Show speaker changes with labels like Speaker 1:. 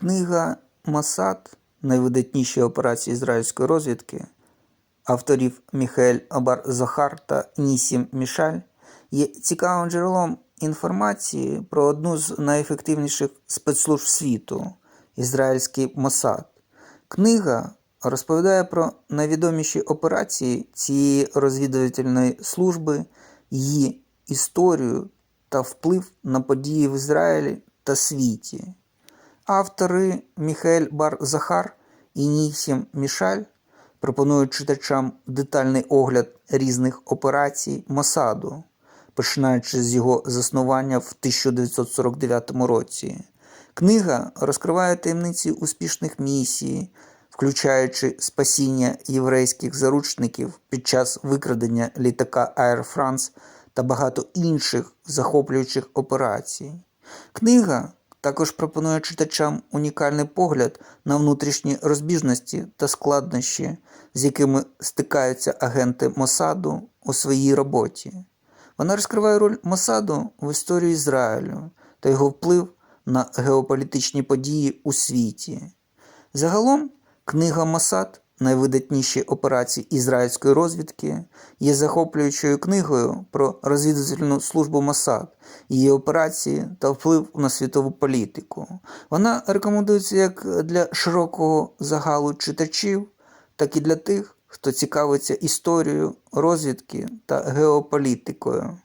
Speaker 1: Книга Масад найвидатніші операції ізраїльської розвідки авторів Міхель Бар-Захар та Нісім Мішаль є цікавим джерелом інформації про одну з найефективніших спецслужб світу ізраїльський Масад. Книга розповідає про найвідоміші операції цієї розвідувальної служби, її історію та вплив на події в Ізраїлі та світі. Автори Міхель Бар-Захар і Нісім Мішаль пропонують читачам детальний огляд різних операцій Мосаду, починаючи з його заснування в 1949 році. Книга розкриває таємниці успішних місій, включаючи спасіння єврейських заручників під час викрадення літака Air France та багато інших захоплюючих операцій. Книга також пропонує читачам унікальний погляд на внутрішні розбіжності та складнощі, з якими стикаються агенти Мосаду у своїй роботі. Вона розкриває роль Мосаду в історії Ізраїлю та його вплив на геополітичні події у світі. Загалом, книга Мосад найвидатніші операції ізраїльської розвідки є захоплюючою книгою про розвідувальну службу Мосад, її операції та вплив на світову політику. Вона рекомендується як для широкого загалу читачів, так і для тих, хто цікавиться історією розвідки та геополітикою.